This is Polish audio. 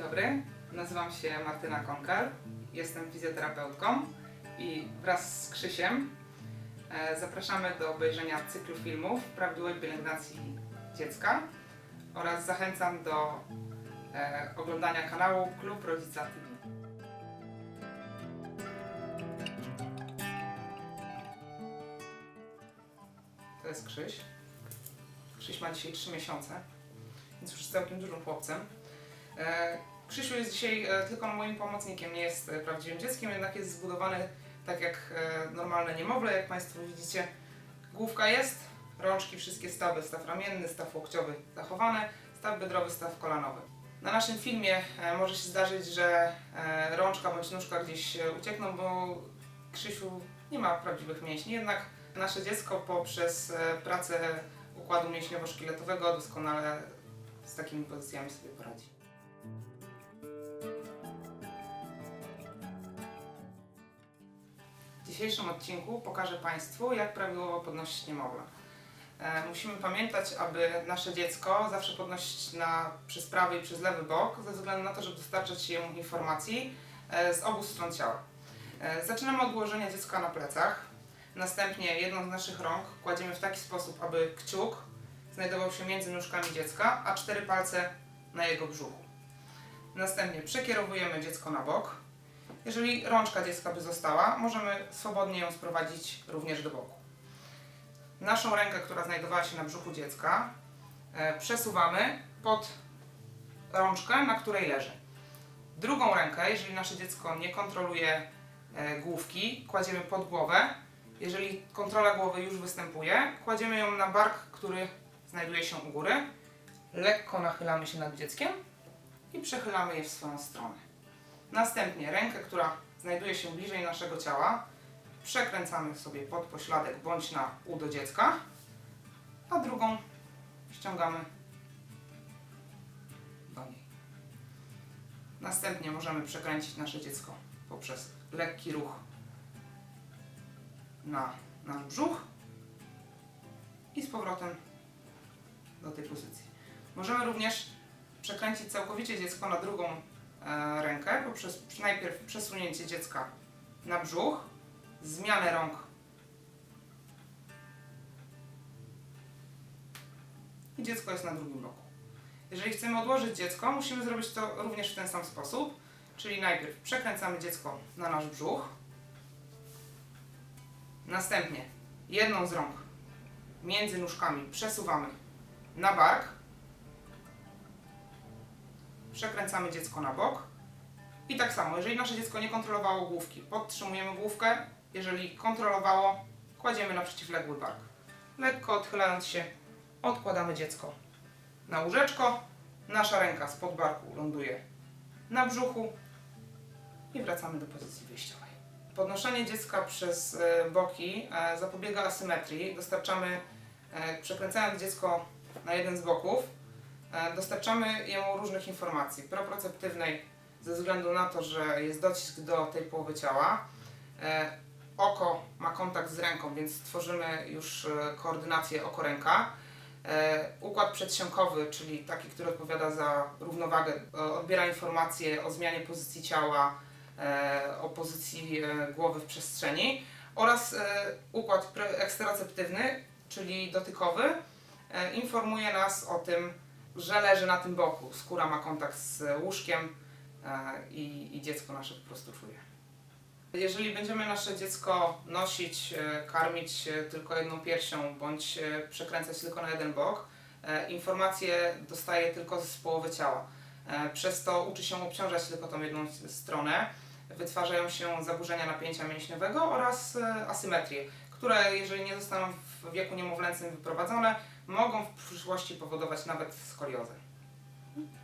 dobry, nazywam się Martyna Konkal, jestem fizjoterapeutką i wraz z Krzysiem e, zapraszamy do obejrzenia cyklu filmów prawidłowej pielęgnacji dziecka oraz zachęcam do e, oglądania kanału Klub Rodzica TV. To jest Krzyś. Krzyś ma dzisiaj 3 miesiące, więc już jest całkiem dużym chłopcem. E, Krzysiu jest dzisiaj e, tylko moim pomocnikiem, nie jest e, prawdziwym dzieckiem, jednak jest zbudowany tak jak normalne niemowlę, jak Państwo widzicie. Główka jest, rączki, wszystkie stawy, staw ramienny, staw łokciowy zachowane, staw biodrowy, staw kolanowy. Na naszym filmie może się zdarzyć, że rączka bądź nóżka gdzieś uciekną, bo Krzysiu nie ma prawdziwych mięśni, jednak nasze dziecko poprzez pracę układu mięśniowo-szkieletowego doskonale z takimi pozycjami sobie poradzi. W dzisiejszym odcinku pokażę Państwu, jak prawidłowo podnosić niemowlę. E, Musimy pamiętać, aby nasze dziecko zawsze podnosić na, przez prawy i przez lewy bok, ze względu na to, żeby dostarczać jemu informacji e, z obu stron ciała. E, Zaczynamy od ułożenia dziecka na plecach. Następnie jedną z naszych rąk kładziemy w taki sposób, aby kciuk znajdował się między nóżkami dziecka, a cztery palce na jego brzuchu. Następnie przekierowujemy dziecko na bok. Jeżeli rączka dziecka by została, możemy swobodnie ją sprowadzić również do boku. Naszą rękę, która znajdowała się na brzuchu dziecka, e, przesuwamy pod rączkę, na której leży. Drugą rękę, jeżeli nasze dziecko nie kontroluje e, główki, kładziemy pod głowę. Jeżeli kontrola głowy już występuje, kładziemy ją na bark, który znajduje się u góry. Lekko nachylamy się nad dzieckiem i przechylamy je w swoją stronę. Następnie rękę, która znajduje się bliżej naszego ciała, przekręcamy sobie pod pośladek bądź na udo dziecka, a drugą ściągamy do niej. Następnie możemy przekręcić nasze dziecko poprzez lekki ruch na nasz brzuch i z powrotem do tej pozycji. Możemy również przekręcić całkowicie dziecko na drugą e, rękę poprzez najpierw przesunięcie dziecka na brzuch, zmianę rąk. I dziecko jest na drugim boku. Jeżeli chcemy odłożyć dziecko, musimy zrobić to również w ten sam sposób, czyli najpierw przekręcamy dziecko na nasz brzuch, następnie jedną z rąk między nóżkami przesuwamy na bark, przekręcamy dziecko na bok i tak samo, jeżeli nasze dziecko nie kontrolowało główki, podtrzymujemy główkę, jeżeli kontrolowało, kładziemy na przeciwległy bark. Lekko odchylając się, odkładamy dziecko na łóżeczko, nasza ręka spod barku ląduje na brzuchu i wracamy do pozycji wyjściowej. Podnoszenie dziecka przez e, boki e, zapobiega asymetrii. Dostarczamy, e, przekręcając dziecko na jeden z boków, dostarczamy jemu różnych informacji. Proprioceptywnej ze względu na to, że jest docisk do tej połowy ciała. E, Oko ma kontakt z ręką, więc tworzymy już e, koordynację oko-ręka. E, Układ przedsionkowy, czyli taki, który odpowiada za równowagę, e, odbiera informacje o zmianie pozycji ciała, e, o pozycji e, głowy w przestrzeni oraz e, układ eksteroceptywny, czyli dotykowy, e, informuje nas o tym, że leży na tym boku. Skóra ma kontakt z łóżkiem e, i, i dziecko nasze po prostu czuje. Jeżeli będziemy nasze dziecko nosić, e, karmić e, tylko jedną piersią bądź przekręcać tylko na jeden bok, informacje dostaje tylko z połowy ciała. Przez to uczy się obciążać tylko tą jedną stronę. Wytwarzają się zaburzenia napięcia mięśniowego oraz asymetrie, które jeżeli nie zostaną w wieku niemowlęcym wyprowadzone, mogą w przyszłości powodować nawet skoliozę. Mhm.